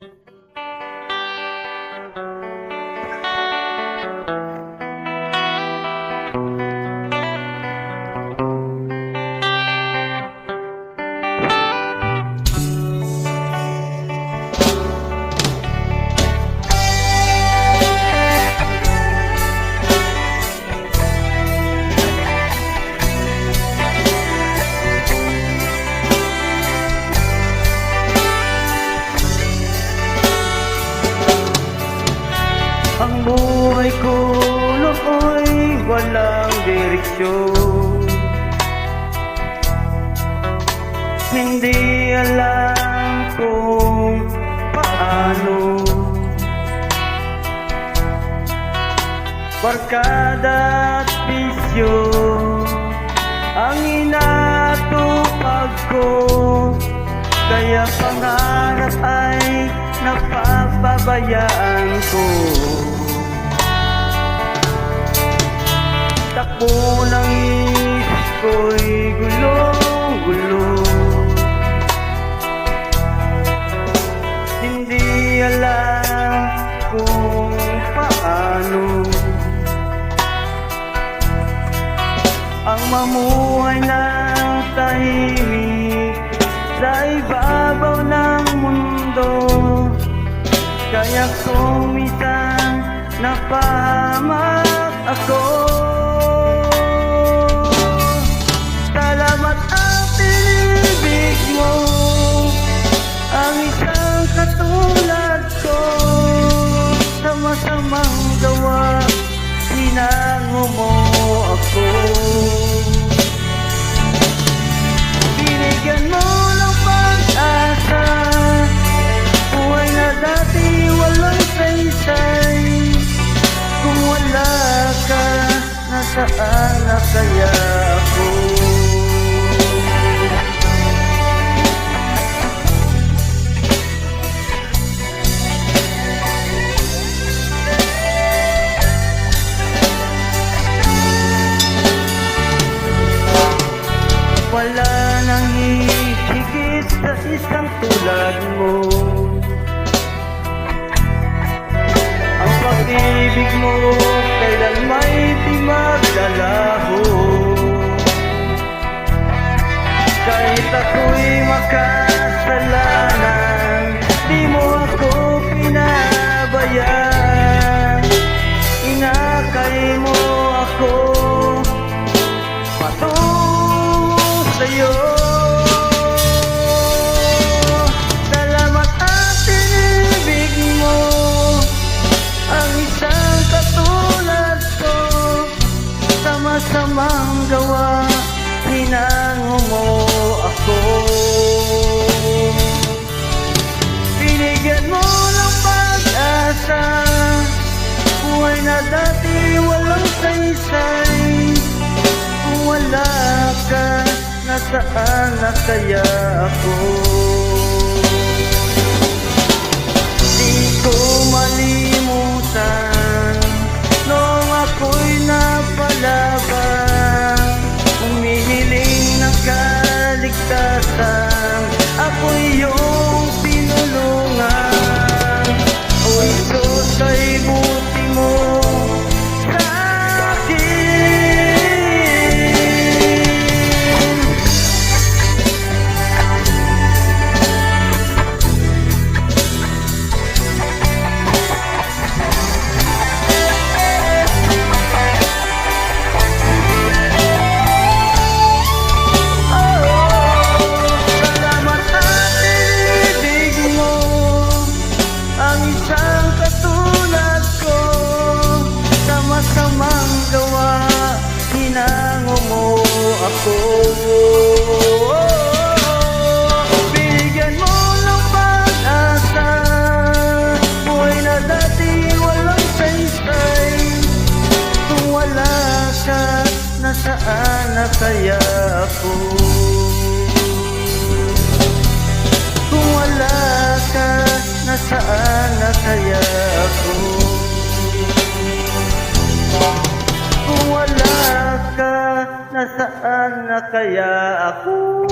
Ang direksyon Hindi alam kung paano. Barkada at bisyo Ang inatupag ko. Kaya pangarap ay napapabayaan ko. Takbo mamuhay ng tahimik Sa ibabaw ng mundo. Kaya kung minsan ako nasaan na kaya ako? Wala nang hihigit sa isang tulad mo ako'y makasalanan. Di mo ako pinabayaan. Inakay mo ako. Patungo sa'yo dati walang saysay wala ka, nasaan na kaya ako? Ako Binigyan mo ng pag-asa Buhay na dati walang saysay Kung wala ka, nasaan na kaya ako? Kung wala ka, nasaan na kaya ako? Kung wala ka, Nasaan na kaya ako?